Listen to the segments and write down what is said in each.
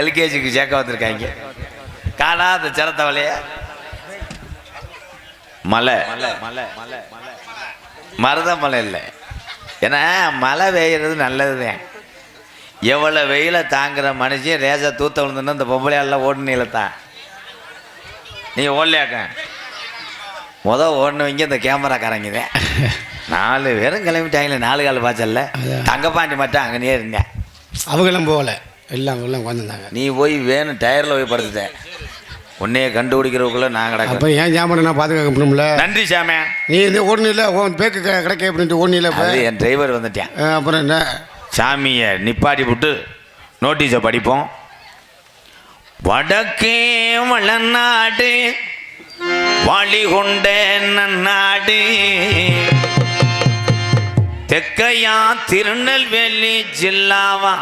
எல்கேஜிக்கு சேர்க்க வந்திருக்காங்க. காணாத சிரத்தவளைய. மலை. மருத மலை இல்லை. ஏன்னா மழை பெய்யறது நல்லதுதான். எவ்வளோ வெயிலை தாங்குற மனுஷன் ரேசா தூத்த விழுந்துன்னா இந்த பொம்பளையாலாம் ஓடுனீல தான். நீ ஓடலையாக்க? முத ஓடினவங்க இந்த கேமராக்காரங்க தான். நாலு பேரும் கிளம்பிட்டாங்களே நாலு கால் பாய்ச்சல்ல தங்கப்பாண்டி மட்டும் அங்கனே இருந்தேன். அவங்களும் போகல. எல்லாம் எல்லாம் உட்காந்துருந்தாங்க நீ போய் வேணும் டயரில் போய் படுத்துட்ட. உன்னைய கண்டுபிடிக்கிறவக்குள்ள நான் கிடக்க அப்போ ஏன் ஜாமான் நான் பாதுகாக்க முடியும்ல? நன்றி சாமே. நீ இந்த ஓடணில உன் பேக்கு கிடைக்க அப்படின்ட்டு ஓடணில இப்போ அது என் டிரைவர் வந்துட்டேன். அப்புறம் என்ன? சாமியை நிப்பாட்டி விட்டு நோட்டீஸை படிப்போம். வடக்கே வளநாடு வாளி கொண்ட நன்னாடு. தெக்கையா திருநெல்வேலி ஜில்லாவா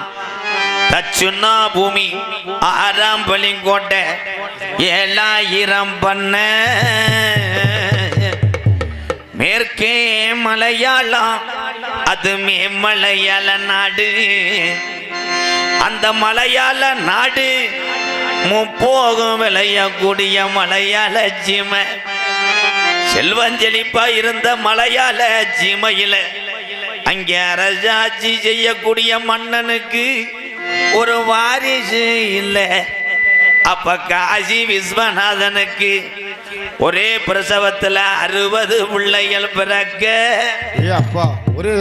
தச்சுனா பூமி ஆறாம் பலிங்கோட்டை ஏழாயிரம் பண்ண. மேற்கே மலையாளம் அது மேமலையாள நாடு. அந்த மலையாள நாடு முப்போகம் விளையக்கூடிய மலையாள ஜிமை. செல்வஞ்செழிப்பா இருந்த மலையாள ஜிமையில அங்கே அரசாட்சி செய்யக்கூடிய மன்னனுக்கு ஒரு வாரிசு இல்லை. அப்ப காசி விஸ்வநாதனுக்கு ஒரே பிரசவத்துல அறுபது பிள்ளைகள் பிறக்க. ஒரே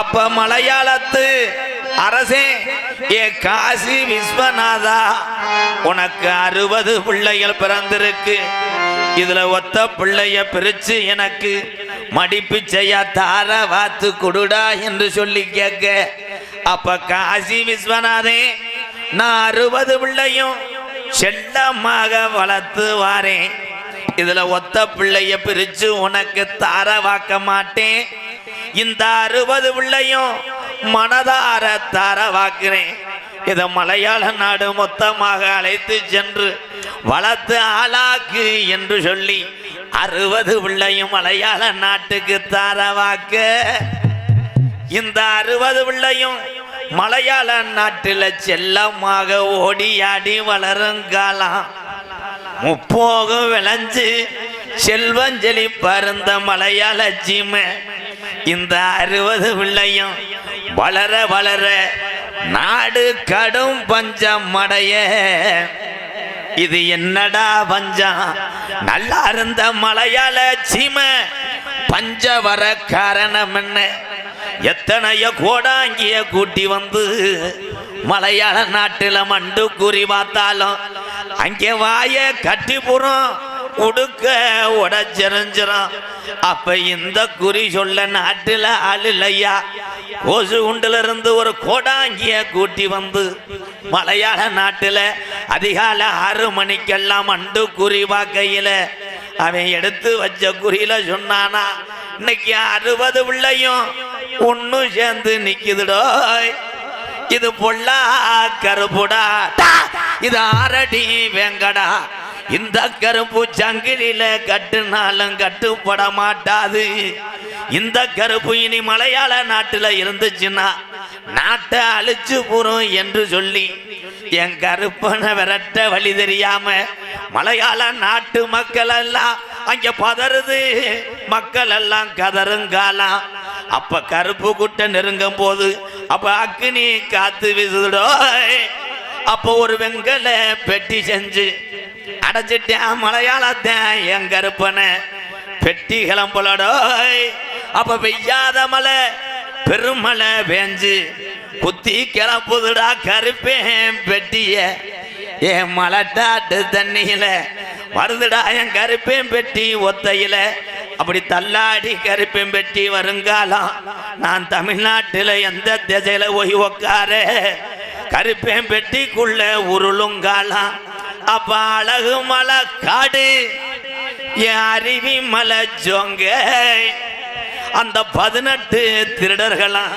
அப்ப மலையாளத்து அரசே ஏ காசி விஸ்வநாதா உனக்கு அறுபது பிள்ளைகள் பிறந்திருக்கு. இதுல ஒத்த பிள்ளைய பிரிச்சு எனக்கு மடிப்பு செய்ய தார வாத்து கொடுடா என்று சொல்லி கேட்க. அப்ப காசி விஸ்வநாதே நான் அறுபது பிள்ளையும் செல்லமாக வளர்த்து வாரேன். இதுல ஒத்த பிள்ளைய பிரிச்சு உனக்கு தார வாக்க மாட்டேன். இந்த அறுபது பிள்ளையும் மனதார தார வாக்குறேன் இதை மலையாள நாடு மொத்தமாக அழைத்து சென்று வளர்த்து ஆளாக்கு என்று சொல்லி அறுபது பிள்ளையும் மலையாள நாட்டுக்கு தார வாக்க இந்த அறுபது பிள்ளையும் மலையாள நாட்டில் செல்லமாக ஓடியாடி வளரும் காலம் முப்போகம் விளைஞ்சு செல்வஞ்சலி பருந்த மலையாள ஜீமை. இந்த அறுபது பிள்ளையும் வளர வளர நாடு கடும் பஞ்சம் அடைய. இது என்னடா பஞ்சம்? நல்லா இருந்த மலையாள சீமை பஞ்ச வர காரணம் என்ன? எத்தனைய கோடாங்கிய கூட்டி வந்து மலையாள நாட்டில் மண்டு குறி பார்த்தாலும் அங்கே வாய கட்டிபுறம் உடுக்க உடச்செறிஞ்சிரும் அப்ப இந்த குறி சொல்ல நாட்டில் ஆள் இல்லையா? கோசு உண்டுல இருந்து ஒரு கோடாங்கிய கூட்டி வந்து மலையாள நாட்டில் அதிகாலை ஆறு மணிக்கெல்லாம் மண்டு குறி வாக்கையில் அவன் எடுத்து வச்ச குறியில சொன்னானா இன்னைக்கு அறுபது பிள்ளையும் ஒண்ணு சேர்ந்து நிக்குதுடோய் இது பொல்லா கருப்புடா. இது ஆரடி வெங்கடா. இந்த கருப்பு சங்கிலில கட்டுனாலும் கட்டுப்பட மாட்டாது. இந்த கருப்பு இனி மலையாள நாட்டுல இருந்துச்சுன்னா நாட்டை அழிச்சு போறோம் என்று சொல்லி என் கருப்பனை விரட்ட வழி தெரியாம மலையாள நாட்டு மக்கள் எல்லாம் அங்க பதறுது. மக்கள் எல்லாம் கதருங்காலாம் அப்ப கருப்பு குட்டை நெருங்கும் போது அப்ப அக்னி காத்து வீசுதோ அப்போ ஒரு வெங்கல பெட்டி செஞ்சு அடைச்சிட்டேன் மலையாளத்தேன் என் கருப்பனை. பெட்டி கிளம்பலடோ. அப்ப பெய்யாத மலை பெருமலை பேஞ்சு குத்தி கிளப்புதுடா கருப்பேன் பெட்டிய. என் மலட்டாட்டு தண்ணியில வருதுடா என் கருப்பேன் பெட்டி ஒத்தையில. அப்படி தள்ளாடி கருப்பேன் பெட்டி வருங்காலம் நான் தமிழ்நாட்டில் எந்த திசையில போய் உக்கார? கருப்பேன் பெட்டிக்குள்ள உருளுங்காலம் அப்ப அழகு மலை காடு என் அருவி மலை ஜோங்க. அந்த பதினெட்டு திருடர்களாம்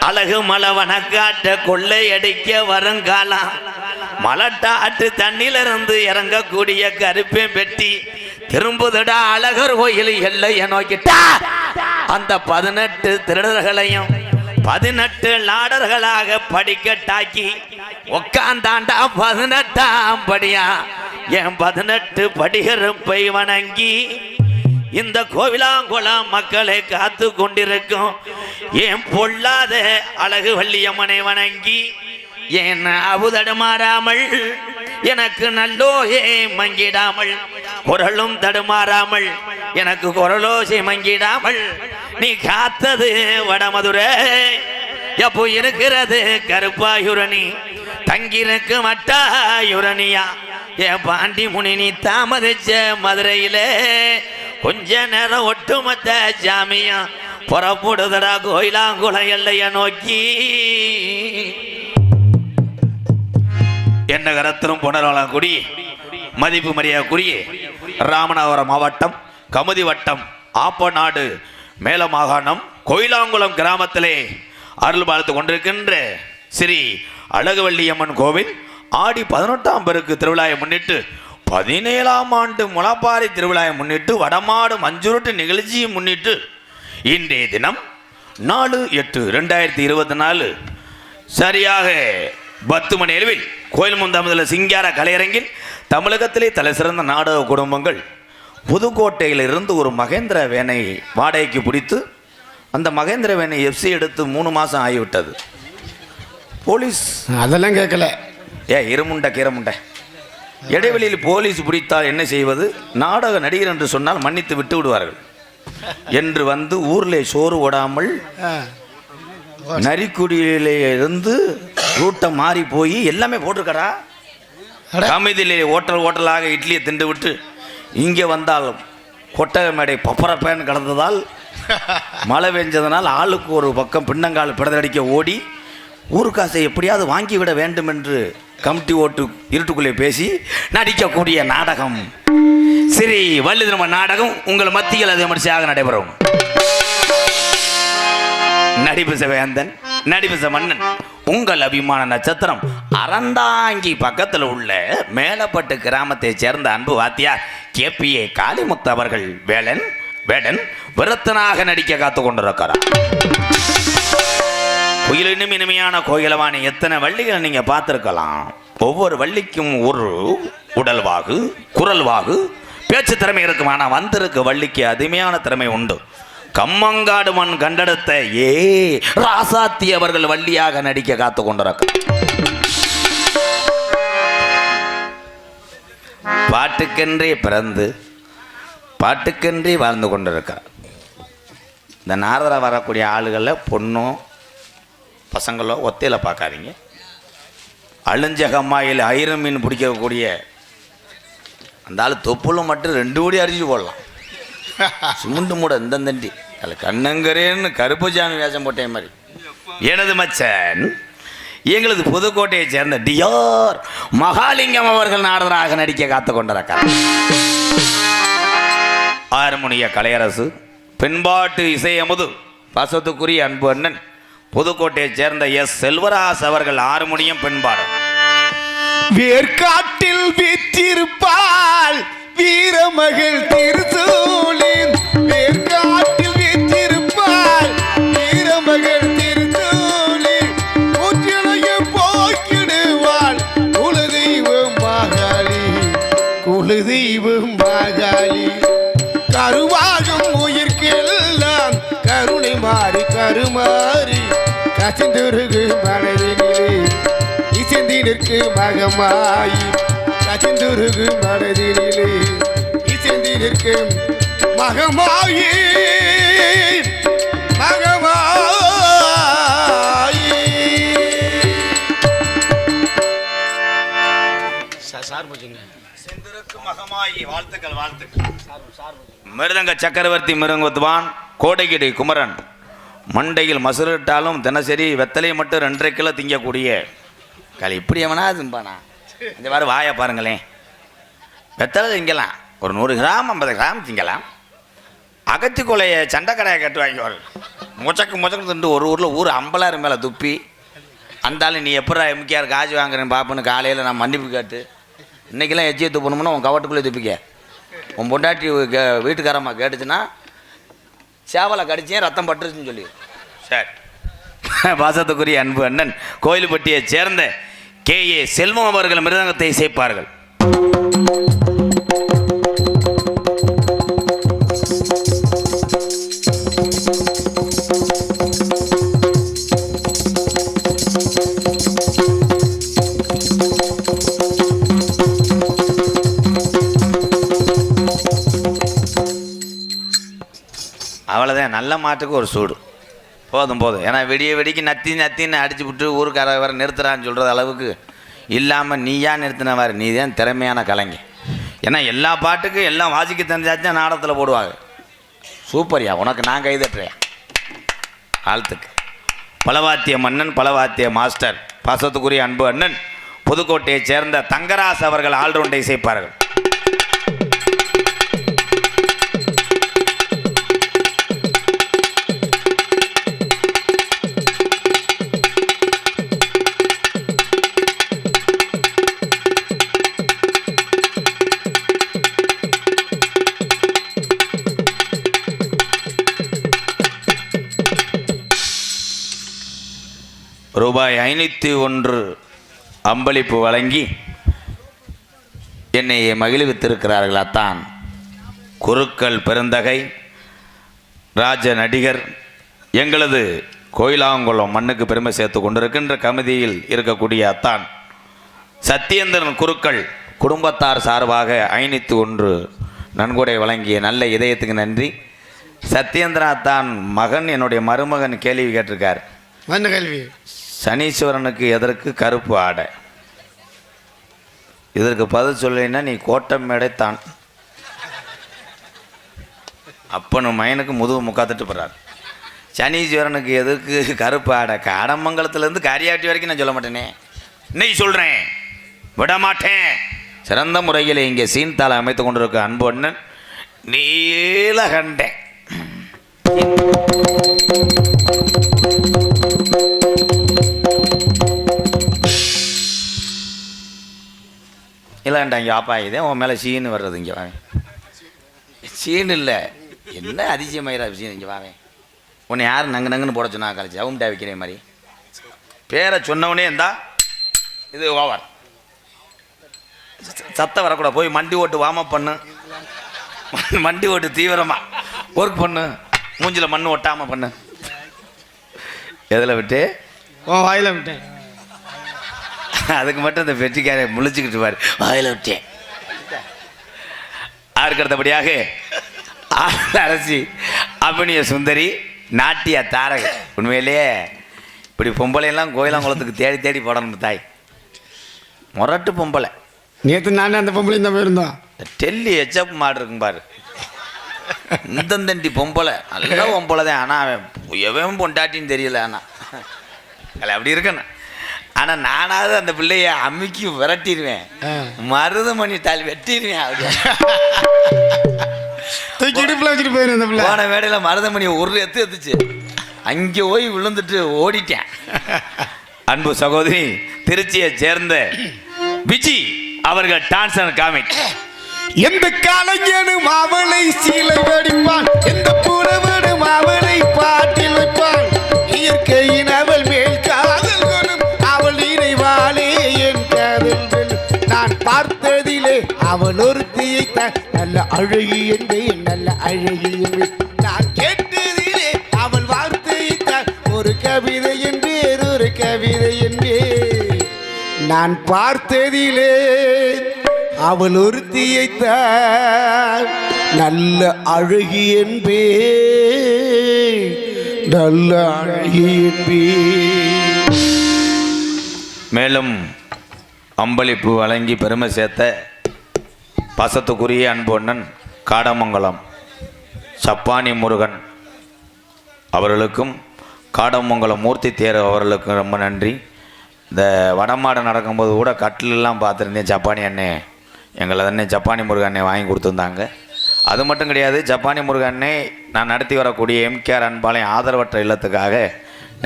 அழகு மலை வனக்காட்ட கொள்ளையடிக்க வருங்காலம் மலட்டாட்டு தண்ணிலிருந்து இறங்கக்கூடிய கருப்பேன் பெட்டி திரும்புதடா அழகர் கோயில் எல்லைய நோக்கிட்டா. அந்த பதினெட்டு திருடர்களையும் பதினெட்டு லாடர்களாக படிக்கட்டாக்கி உக்காந்தாண்டா பதினெட்டாம் படியா. என் பதினெட்டு படிகருப்பை வணங்கி இந்த கோவிலாங்குளம் மக்களை காத்து கொண்டிருக்கும். என் பொல்லாத அழகு வள்ளியம்மனை வணங்கி என் அவுதடுமாறாமல் எனக்கு நல்லோயே மங்கிடாமல் குரலும் தடுமாறாமல் எனக்கு குரலோசை மங்கிடாமல் நீ காத்தது வடமதுரை. எப்போ இருக்கிறது கருப்பாயுரணி? தங்கிருக்கு மட்டாயுரணியா? என் பாண்டி முனி நீ தாமதிச்ச மதுரையிலே. கொஞ்ச நேரம் ஒட்டுமொத்த ஜாமியா? புறப்படுதடா கோயிலாங்குளம் எல்லைய நோக்கி. என்ன கரத்திலும் புனரவளங்குடி மதிப்பு மரியாதைக்குரிய ராமநாதபுரம் மாவட்டம் கமுதி வட்டம் ஆப்பநாடு மேல மாகாணம் கோயிலாங்குளம் கிராமத்திலே அருள் பார்த்து கொண்டிருக்கின்ற ஸ்ரீ அழகுவள்ளியம்மன் கோவில் ஆடி பதினெட்டாம் பெருக்கு திருவிழாவை முன்னிட்டு பதினேழாம் ஆண்டு முளப்பாறை திருவிழாவை முன்னிட்டு வடமாடு மஞ்சுருட்டு நிகழ்ச்சியை முன்னிட்டு இன்றைய தினம் நாலு எட்டு ரெண்டாயிரத்தி இருபத்தி நாலு சரியாக பத்து மணி அளவில் கோயில் முந்தாமதில் சிங்கார கலையரங்கில் தமிழகத்திலே தலை சிறந்த நாடக குடும்பங்கள் புதுக்கோட்டையிலிருந்து ஒரு மகேந்திர வேனை வாடகைக்கு பிடித்து அந்த மகேந்திர வேனை எஃப்சி எடுத்து மூணு மாதம் ஆகிவிட்டது. போலீஸ் அதெல்லாம் கேட்கல. ஏ இருமுண்டை கீரமுண்டை. இடைவெளியில் போலீஸ் பிடித்தால் என்ன செய்வது? நாடக நடிகர் என்று சொன்னால் மன்னித்து விட்டு விடுவார்கள். என்று வந்து ஊரில் சோறு ஓடாமல் நரிக்குடியிலே இருந்து ரூட்டை மாறி போய் எல்லாமே போட்டிருக்கடா. அட. கமிதியிலே ஓட்டல் ஓட்டலாக இட்லியை திண்டு விட்டு இங்கே வந்தால் கொட்டக மேடை பப்பரப்பேன் கடந்ததால் மழை பெஞ்சதனால் ஆளுக்கு ஒரு பக்கம் பின்னங்கால் பிடதடிக்க ஓடி ஊருக்காசை எப்படியாவது வாங்கிவிட வேண்டும் என்று கமிட்டி ஓட்டு இருட்டுக்குள்ளே பேசி நடிக்கக்கூடிய நாடகம். சரி வள்ளி திரும்ப நாடகம் உங்கள் மத்தியில் அது விமர்சையாக நடைபெறும். நடிப்பு வேந்தன் நடிப்பு மன்னன். உங்கள் அபிமான நட்சத்திரம் அறந்தாங்கி பக்கத்தில் உள்ள மேலப்பட்டு கிராமத்தைச் சேர்ந்த அன்பு வாத்தியார் கேபிஏ காளிமுத்து அவர்கள் வேலன் வேடன் விரத்தனாக நடிக்க காத்து கொண்டிருக்கிறார். குயிலினும் இனிமையான கோயிலவாணி எத்தனை வள்ளிகளை நீங்க பார்த்துருக்கலாம்? ஒவ்வொரு வள்ளிக்கும் ஒரு உடல்வாகு குரல்வாகு பேச்சு திறமை இருக்கும். ஆனால் வந்திருக்கு வள்ளிக்கு அதிமையான திறமை உண்டு. கம்மங்காடு மண் கண்டெடுத்த ஏ ராசாத்தி அவர்கள் வள்ளியாக நடிக்க காத்து கொண்டிருக்க. பாட்டுக்கென்றே பிறந்து பாட்டுக்கென்றே வாழ்ந்து கொண்டிருக்கிறார் இந்த நாரதரா வரக்கூடிய ஆளுகளை பொண்ணோ பசங்களோ ஒத்தையில் பார்க்காதீங்க. அழிஞ்சகம்மாயில் ஐரம் மீன் பிடிக்கக்கூடிய அந்த ஆள் தொப்புளும் மட்டும் ரெண்டு கோடி அரிஞ்சு போடலாம். சிமுண்டு மூட இந்த தண்டி அதில் கண்ணங்கரேன்னு கருப்பு வேஷம் போட்டேன் மாதிரி எனது மச்சன் எங்களது புதுக்கோட்டையைச் சேர்ந்த டியார் மகாலிங்கம் அவர்கள் நாரதராக நடிக்க காத்து கொண்டிருக்கிறார். ஆறுமுனிய கலையரசு பெண்பாட்டு இசையமுது பசத்துக்குரிய அன்பு அண்ணன் புதுக்கோட்டையைச் சேர்ந்த எஸ். செல்வராஸ் அவர்கள் ஆறுமுனியம் பெண்பாடு. வேர்காட்டில் வீற்றிருப்பாள். வீரமகள் திருசூலின் வேர்காட்டில் வீற்றிருப்பார். வீரமகள் திருசூலின் முற்றிலையும் போக்கிடுவாள். குலதெய்வம் மாகாளி குலதெய்வம் மாகாளி கருவாகும் உயிர்க்கெல்லாம் கருணை மாறி கருமாறி. கசிந்துருகு மனதினிலே இசைந்தி நிற்கு மகமாயி. கசிந்துருகு மனதினிலே. இசைந்தி நிற்கும் மகமாயி மகமாயி. வாழ்த்துக்கள் வாழ்த்துக்கள். மிருதங்க சக்கரவர்த்தி மிருங்கத்வான் கோடைகிடி குமரன். மண்டையில் மசுரிட்டாலும் தினசரி வெத்தலையை மட்டும் ரெண்டரை கிலோ திங்கக்கூடிய. களி இப்படி எவனா திம்பானா? இந்த மாதிரி வாயை பாருங்களேன். வெத்தலை திங்கலாம் ஒரு நூறு கிராம் ஐம்பது கிராம் திங்கலாம் அகத்தி கொலையை சண்டைக்கடையை கட்டு வாங்கிவாரு முச்சக்கு முச்சக்கு திண்டு ஒரு ஊரில் ஊர் ஐம்பதாயிரம் மேலே துப்பி. அந்த ஆளு நீ எப்படா எம்கேஆர் காசு வாங்குறேன் பாப்புன்னு காலையில் நான் மன்னிப்பு கேட்டு. இன்னைக்கெல்லாம் எச்சியை துப்பணும்னா உன் கவட்டுக்குள்ளே துப்பிக்க. உன் பொண்டாட்டி கே- வீட்டுக்காரம்மா கேட்டுச்சுன்னா சேவலை கடிச்சேன் ரத்தம் பட்டுருச்சுன்னு சொல்லி. சரி. பாசத்துக்குரிய அன்பு அண்ணன் கோயில்பட்டியைச் சேர்ந்த கே. ஏ. செல்வம் அவர்கள் மிருதங்கத்தை இசைப்பார்கள். அவ்வளோதான் நல்ல மாட்டுக்கு ஒரு சூடு. போதும் போதும். ஏன்னா விடிய வெடிக்கு நத்தி நத்தின்னு அடிச்சு விட்டு ஊருக்கார வர நிறுத்துறான்னு சொல்கிறது அளவுக்கு இல்லாமல் நீயா நிறுத்தின நீ தான் திறமையான கலைஞர் ஏன்னா எல்லா பாட்டுக்கும் எல்லாம் வாசிக்க தெரிஞ்சாச்சும் நாடத்தில் போடுவாங்க. சூப்பர்யா உனக்கு நான் கைதட்டுறேன் காலத்துக்கு பலவாத்திய மன்னன் பலவாத்திய மாஸ்டர் பாசத்துக்குரிய அன்பு அண்ணன் புதுக்கோட்டையைச் சேர்ந்த தங்கராஸ் அவர்கள் ஆல்ரவுண்டை இசைப்பார்கள். ரூபாய் ஐநூற்றி ஒன்று அம்பளிப்பு வழங்கி என்னை மகிழ்வித்திருக்கிறார்களா தான் குருக்கள் பெருந்தகை ராஜ நடிகர் எங்களது கோயிலாங்குளம் மண்ணுக்கு பெருமை சேர்த்து கொண்டிருக்கின்ற கமிதியில் இருக்கக்கூடிய அத்தான். சத்யேந்திரன் குருக்கள் குடும்பத்தார் சார்பாக ஐநூற்றி ஒன்று நன்கொடை வழங்கிய நல்ல இதயத்துக்கு நன்றி. சத்யேந்திரா தான் மகன் என்னுடைய மருமகன் கேள்வி கேட்டிருக்கார். கேள்வி. சனீஸ்வரனுக்கு எதற்கு கருப்பு ஆடை? இதற்கு பதில் சொல்லினா நீ கோட்டம் மேடைத்தான். அப்பனு மயனுக்கு முதுகு முக்காத்துட்டு போகிறார் சனீஸ்வரனுக்கு எதுக்கு கருப்பு ஆடை? காடமங்கலத்துலேருந்து காரியாட்டி வரைக்கும் நான் சொல்ல மாட்டேனே. இன்னைக்கு சொல்கிறேன் விட மாட்டேன் சிறந்த முறையில் இங்கே சீன்தாளை அமைத்து கொண்டிருக்க அன்பு அண்ணன் நீலகண்டேன். இல்லைண்டா இங்கே ஆப் இதே உன் மேலே சீனு வர்றது இங்கே வாங்க சீன் இல்லை. என்ன அதிசயமாயிரா சீன் இங்கே வாங்க உன்னை யார் நங்கு நங்குன்னு போட சொன்னா கழிச்சு அவும்டா வைக்கிற மாதிரி. பேரை சொன்னவனே இருந்தா இது ஓவர். சத்தம் வரக்கூடாது. போய் மண்டி ஓட்டு வாம பண்ணு. மண்டி ஓட்டு தீவிரமாக ஒர்க் பண்ணு. மூஞ்சில் மண் ஒட்டாமல் பண்ணு. எதில் விட்டு? உன் வாயில விட்டேன். அதுக்கு மட்டும் இந்த வெற்றிக்காரை முழிச்சுக்கிட்டு பாரு வாயில விட்டேன். ஆள் அரசி அபினிய சுந்தரி நாட்டிய தாரக. உண்மையிலேயே இப்படி பொம்பளையெல்லாம் கோயிலாங்குளத்துக்கு தேடி தேடி போடணும் தாய். முரட்டு பொம்பளை. நேற்று நானே அந்த பொம்பளை இந்த போயிருந்தோம் டெல்லி எச்சப் மாடு இருக்கும் பாரு. இந்தந்தண்டி பொம்பளை. நல்ல பொம்பளை தான் ஆனால் அவன் எவன் பொண்டாட்டின்னு தெரியல ஆனால் அல்ல அப்படி இருக்கணும். ஆனால் நானாவது அந்த பிள்ளைய அமுக்கி விரட்டிடுவேன். மருதமணி தாலி வெட்டிடுவேன் அப்படி தூக்கி இடுப்பில் வச்சுட்டு போயிரு பிள்ளை. போன வேடையில் மருதமணி ஒரு எத்து எத்துச்சு. அங்கே போய் விழுந்துட்டு ஓடிட்டேன். அன்பு சகோதரி திருச்சியை சேர்ந்த விஜி அவர்கள் டான்ஸ் அண்ட் காமிக் எந்த கலைஞனும் அவளை சீலை வடிப்பான். எந்த புறவனும் அவளை பாட்டில் வைப்பான். இயற்கையின் அவள் மேல் பார்த்ததிலே அவள் ஒருத்தியை நல்ல அழகி என்பேன் நல்ல அழகி என்பேன் நான் கேட்டதிலே அவள் வார்த்தையை ஒரு கவிதை என்று ஒரு கவிதை என்பேன் நான் பார்த்ததிலே அவள் ஒருத்தியைத்தான் நல்ல அழகி என்பே நல்ல அழகி என்பே. மேலும் அம்பளிப்பு வழங்கி பெருமை சேர்த்த பசத்துக்குரிய அன்பொண்ணன் காடமங்கலம் சப்பானி முருகன் அவர்களுக்கும் காடமங்கலம் மூர்த்தி தேர் அவர்களுக்கும் ரொம்ப நன்றி. இந்த வடமாடு நடக்கும்போது கூட கட்டிலெல்லாம் பார்த்துருந்தேன் ஜப்பானி அண்ணே. எங்களை அண்ணே ஜப்பானி முருகன் அண்ணே வாங்கி கொடுத்துருந்தாங்க. அது மட்டும் கிடையாது ஜப்பானி முருகண்ணே நான் நடத்தி வரக்கூடிய எம்கேஆர் அன்பாளையம் ஆதரவற்ற இல்லத்துக்காக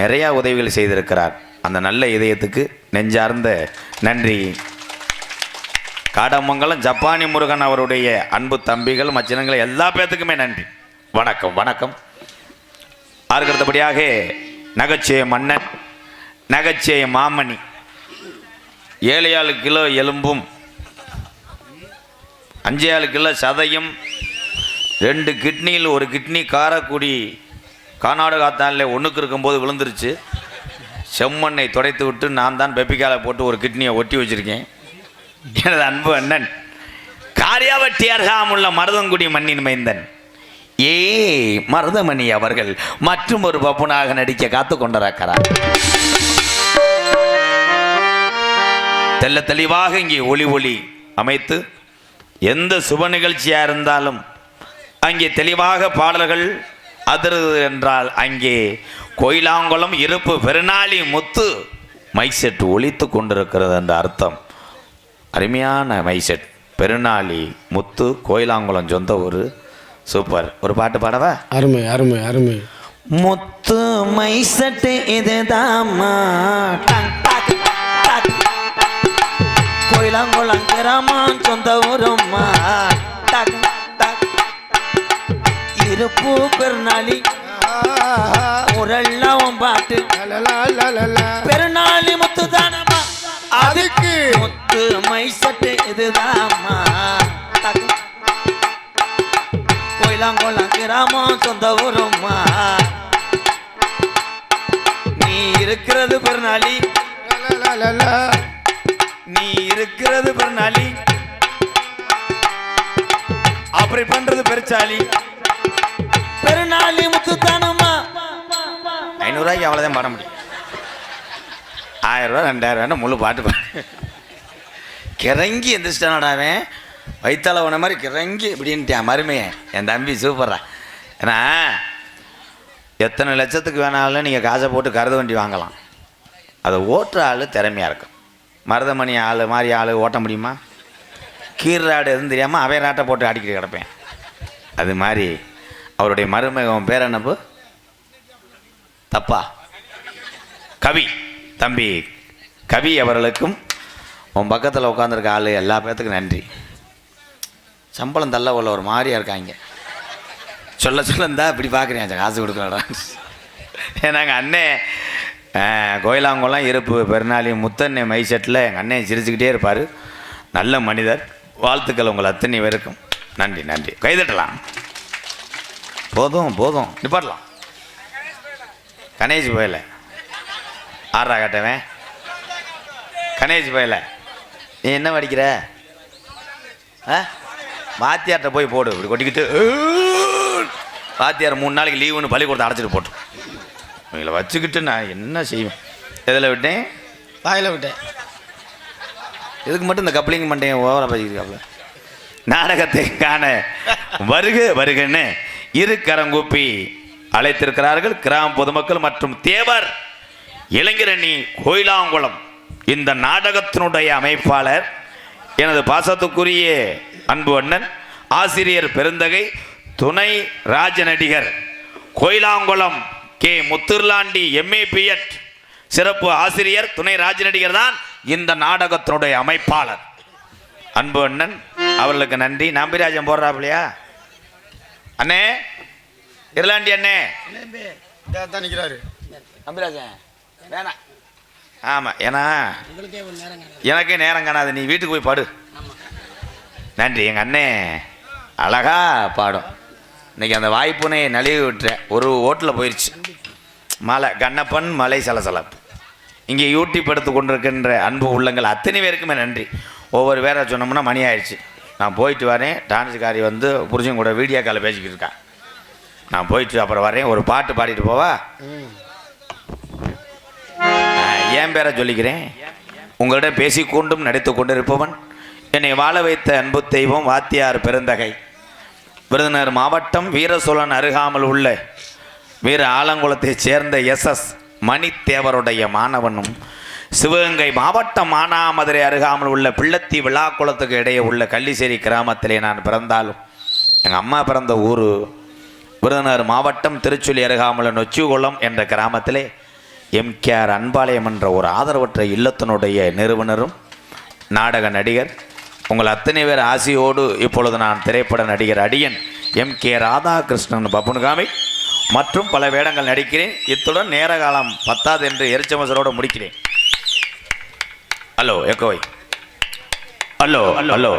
நிறையா உதவிகள் செய்திருக்கிறார். அந்த நல்ல இதயத்துக்கு நெஞ்சார்ந்த நன்றி. காடமங்கலம் ஜப்பானி முருகன் அவருடைய அன்பு தம்பிகள் மச்சினங்கள் எல்லா பேர்த்துக்குமே நன்றி. வணக்கம் வணக்கம். அதுக்கு அடுத்தபடியாக நகைச்சுவை மன்னன் நகைச்சுவை மாமணி ஏழு ஏழு கிலோ எலும்பும் அஞ்சு ஏழு கிலோ சதையும் ரெண்டு கிட்னியில் ஒரு கிட்னி காரக்குடி கானாடு காத்தானில் ஒன்றுக்கு இருக்கும்போது விழுந்துருச்சு. செம்மண்ணை துடைத்து விட்டு நான் தான் பெப்பிக்கால போட்டு ஒரு கிட்னியை ஒட்டி வச்சிருக்கேன். எனது அன்பு அண்ணன் காரியாவட்டி அருகாமுள்ள மருதங்குடி மண்ணின் மைந்தன். ஏ மருதமணி அவர்கள் மற்றும் ஒரு பப்புனாக நடிக்க காத்து கொண்டிருக்கிறார். தெல்ல தெளிவாக இங்கே ஒளி ஒளி அமைத்து எந்த சுப நிகழ்ச்சியாக இருந்தாலும் அங்கே தெளிவாக பாடல்கள் அதிருது என்றால் அங்கே கோயிலாங்குளம் இருப்பு பெருநாளி முத்து மைசெட் ஒலித்து கொண்டிருக்கிறது என்ற அர்த்தம். அருமையான மைசெட் பெருநாளி முத்து கோயிலாங்குளம் சொந்த ஊர். சூப்பர். ஒரு பாட்டு பாடவா? அருமை அருமை அருமை. முத்து மைசட்டு இதுதாம்மா. கோயிலாங்குளம் கிராமம் சொந்த ஊரம்மா. இருப்பு பெருநாளி. ஊரெல்லாம் பாட்டு. பெருநாளி முத்து தானம்மா அதுக்கு. முத்து மைசட்டு இதுதாம்மா. டக். கோயிலாங்குளம் கிராமம் சொந்த ஊரம்மா. நீ இருக்கிறது பெருநாளி. நீ இருக்கிறது பெருநாளி. அப்படி பண்றது பெருச்சாளி. பெருநாளி முத்துத்தானுமா ஐநூறுரூவாய்க்கு அவ்வளோதான் பாட முடியும். ஆயிரம் ரூபா ரெண்டாயிரம் ரூபா முழு பாட்டு பாடு. கிறங்கி எந்திரிச்சிட்டானாடாவே வைத்தால உன மாதிரி கிறங்கி இப்படின்ட்டான் மருமையே. என் தம்பி சூப்பரா ஏன்னா எத்தனை லட்சத்துக்கு வேணாலும் நீங்கள் காசை போட்டு கருத வண்டி வாங்கலாம். அதை ஓட்டுற ஆள் திறமையாக இருக்கும். மருதமணி ஆள் மாதிரி ஆள் ஓட்ட முடியுமா? கீராடு எதுவும் தெரியாமல் அவன் ராட்டை போட்டு அடிக்கிட்டு கிடப்பேன். அது மாதிரி அவருடைய மருமகன் பேர் என்னப்பு தப்பா. கவி. தம்பி கவி அவர்களுக்கும் உன் பக்கத்தில் உட்காந்துருக்க ஆள் எல்லா பேர்த்துக்கும் நன்றி. சம்பளம் தள்ள உள்ள ஒரு மாதிரியாக இருக்காங்க. சொல்ல சொல்ல இப்படி பார்க்குறேன் காசு கொடுக்கலடா ஏன்னாங்க அண்ணே கோயிலாங்குளம் இருப்பு பெருநாளி முத்தண்ணே மைசெட்டில் எங்கள் அண்ணன் சிரிச்சுக்கிட்டே இருப்பார். நல்ல மனிதர். வாழ்த்துக்கள் உங்கள் அத்தனை பேருக்கும். நன்றி நன்றி. கைதட்டலாம். போதும் போதும். நிப்பாட்டலாம். கணேஷ் போயல. ஆறா கட்டவன். கணேஷ் போயல. நீ என்ன படிக்கிற? ஆ? வாத்தியார்கிட்ட போய் போடு. இப்படி கொட்டிக்கிட்டு. வாத்தியார் மூணு நாளைக்கு லீவுன்னு பள்ளிக்கூடத்தை அடைச்சிட்டு போட்டோம் இவங்களை வச்சுக்கிட்டு நான் என்ன செய்வேன்? எதில் விட்டேன்? வாயில விட்டேன். இதுக்கு மட்டும் இந்த கப்ளிங் பண்ணிட்டேன் ஓவரா பேசிக்கிறாப்ல நாடகத்தை காண. வருக வருகன்னு. இரு கரங்கூப்பி அழைத்திருக்கிறார்கள். கிராம பொதுமக்கள் மற்றும் தேவர். இளைஞரணி கோயிலாங்குளம். இந்த நாடகத்தினுடைய அமைப்பாளர் எனது பாசத்துக்குரிய அன்பு அண்ணன் ஆசிரியர் பெருந்தகை துணை ராஜ நடிகர் கோயிலாங்குளம் கே. முத்துர்லாண்டி எம்ஏ பிஎட் சிறப்பு ஆசிரியர் துணை ராஜ நடிகர் தான் இந்த நாடகத்தினுடைய அமைப்பாளர். அன்பு அண்ணன் அவர்களுக்கு நன்றி. நம்பிராஜன் போடுறாப்லையா அண்ணே இருளாண்டி அண்ணே. தான் நிற்கிறாரு நம்பிராஜன் வேணாம் ஆமாம் ஏன்னா எனக்கே நேரம் காணாது. நீ வீட்டுக்கு போய் பாடு. நன்றி. எங்கள் அண்ணே அழகா பாடும். இன்னைக்கு அந்த வாய்ப்புனை நழுவி விட்டுறேன் ஒரு ஓட்டில் போயிடுச்சு மலை கண்ணப்பன் மலை சலசலப்பு. இங்கே யூடியூப் எடுத்து கொண்டிருக்கின்ற அன்பு உள்ளங்கள் அத்தனை பேருக்குமே நன்றி. ஒவ்வொரு வேற சொன்னோம்னா மணி ஆயிடுச்சு. நான் போயிட்டு வரேன். டான்ஸுக்காரி வந்து புருஷன் கூட வீடியோ காலில் பேசிக்கிட்டு இருக்கான் நான் போயிட்டு அப்புறம் வரேன். ஒரு பாட்டு பாடிட்டு போவா? என் பேரை சொல்லிக்கிறேன். உங்களிடம் பேசிக்கொண்டும் நடித்து கொண்டிருப்பவன் என்னை வாழ வைத்த அன்பு தெய்வம் வாத்தியார் பெருந்தகை. விருதுநகர் மாவட்டம் வீரசோழன் அருகாமல் உள்ள வீர ஆலங்குளத்தைச் சேர்ந்த எஸ் எஸ் மணித்தேவருடைய மாணவனும் சிவகங்கை மாவட்டம் மானாமதுரை அருகாமல் உள்ள பிள்ளத்தி விழாக்குளத்துக்கு இடையே உள்ள கள்ளிசேரி கிராமத்திலே நான் பிறந்தாலும் எங்கள் அம்மா பிறந்த ஊர் விருதுநகர் மாவட்டம் திருச்சுழி அருகாமல் நொச்சிகுளம் என்ற கிராமத்திலே எம்கேஆர் அன்பாளையம் என்ற ஒரு ஆதரவற்ற இல்லத்தினுடைய நிறுவனரும் நாடக நடிகர் உங்கள் அத்தனை பேர் ஆசையோடு இப்பொழுது நான் திரைப்பட நடிகர் அடியன் எம் கே ராதாகிருஷ்ணன் பப்புன்காமி மற்றும் பல வேடங்கள் நடிக்கிறேன். இத்துடன் நேர காலம் பத்தாது என்று எரிச்சமசரோடு முடிக்கிறேன். హలో ఎక్కువ హలో హలో